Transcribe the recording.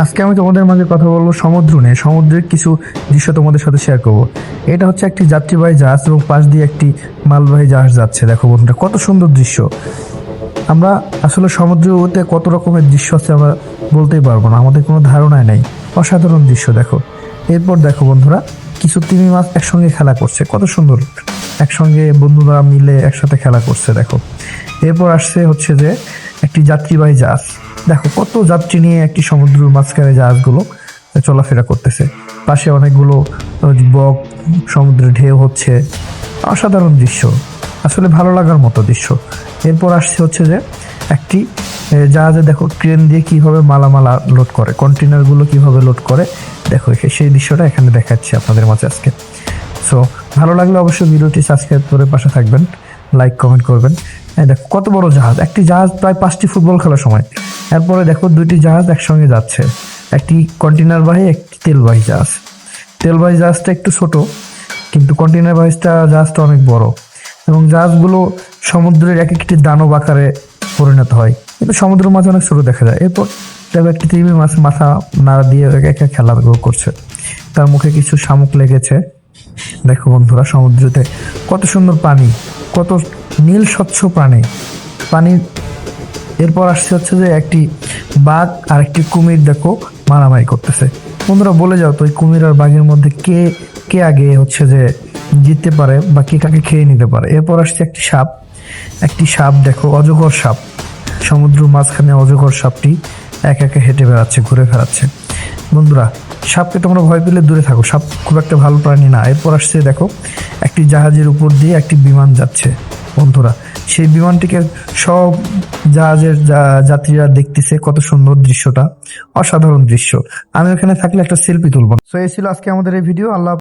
আজকে আমি তোমাদের মাঝে কথা বলব সমুদ্র নিয়ে, সমুদ্রের কিছু দৃশ্য তোমাদের সাথে শেয়ার করব। এটা হচ্ছে একটি যাত্রীবাহী জাহাজ এবং পাশ দিয়ে একটি মালবাহী জাহাজ যাচ্ছে। দেখো বন্ধুরা, কত সুন্দর দৃশ্য। আমরা আসলে সমুদ্রতে কত রকমের দৃশ্য আছে আমরা বলতেই পারব না, আমাদের কোনো ধারণাই নেই। অসাধারণ দৃশ্য, দেখো। এরপর দেখো বন্ধুরা, কিছু তিমি মাছ একসঙ্গে খেলা করছে, কত সুন্দর। একসঙ্গে বন্ধুরা মিলে একসাথে খেলা করছে, দেখো। এরপর আসছে হচ্ছে যে একটি যাত্রীবাহী জাহাজ। দেখো, কত যাত্রী নিয়ে একটি সমুদ্রের মাঝখানে জাহাজগুলো চলাফেরা করতেছে। পাশে অনেকগুলো বক সমুদ্রে ঢেউ হচ্ছে। অসাধারণ দৃশ্য। আসলে ভালো লাগার মতো দৃশ্য। এরপর আসছে হচ্ছে যে একটি জাহাজে দেখো ট্রেন দিয়ে কীভাবে মালামালা লোড করে কন্টেনারগুলো কীভাবে লোড করে। দেখো সেই দৃশ্যটা এখানে দেখাচ্ছি আপনাদের মাঝে আজকে। সো, ভালো লাগলে অবশ্যই ভিডিওটি সাবস্ক্রাইব করে পাশে থাকবেন, লাইক, কমেন্ট করবেন। দেখো, কত বড় জাহাজ। একটি জাহাজ প্রায় পাঁচটি ফুটবল খেলার সময়। এরপরে দেখো দুইটি জাহাজ একসঙ্গে যাচ্ছে। একটি কন্টেনার বাহী একটি তেলবাহী জাহাজ। তেলবাহী জাহাজটা একটু ছোট, কিন্তু কন্টেনার বাহিসটা জাহাজটা অনেক বড় এবং জাহাজগুলো সমুদ্রের এক একটি দানব আকারে পরিণত হয়। কিন্তু সমুদ্রের মাঝে অনেক ছোট দেখা যায়। এরপর দেখো একটি তিমি মাছ মাথা নাড়া দিয়ে একা একা খেলা করছে। তার মুখে কিছু শামুক লেগেছে। দেখো বন্ধুরা, সমুদ্রতে কত সুন্দর পানি, কত নীল স্বচ্ছ পানি। পানি এরপর আসছে হচ্ছে যে একটি বাঘ আর একটি কুমির দেখো মারামারি করতেছে। বন্ধুরা বলে যাও তো এই কুমির আর বাঘের মধ্যে কে কে আগে হচ্ছে যে জিততে পারে বা কে কাকে খেয়ে নিতে পারে? এরপর আসছে একটি সাপ। একটি সাপ দেখো, অজগর সাপ। সমুদ্র মাঝখানে অজগর সাপটি এক একে হেঁটে বেড়াচ্ছে, ঘুরে বেড়াচ্ছে বন্ধুরা, সাপকে তোমরা ভয় পেলে দূরে থাকো। সাপ খুব একটা ভালো প্রাণী না। এরপর আসছে দেখো, একটি জাহাজের উপর দিয়ে একটি বিমান যাচ্ছে। বন্ধুরা, সেই বিমানটিকে সব জাহাজের যাত্রীরা দেখতেছে কত সুন্দর দৃশ্যটা। অসাধারণ দৃশ্য। আমি ওখানে থাকলে একটা সেলফি তুলব। তো এই ছিল আজকে আমাদের এই ভিডিও আল্লাহ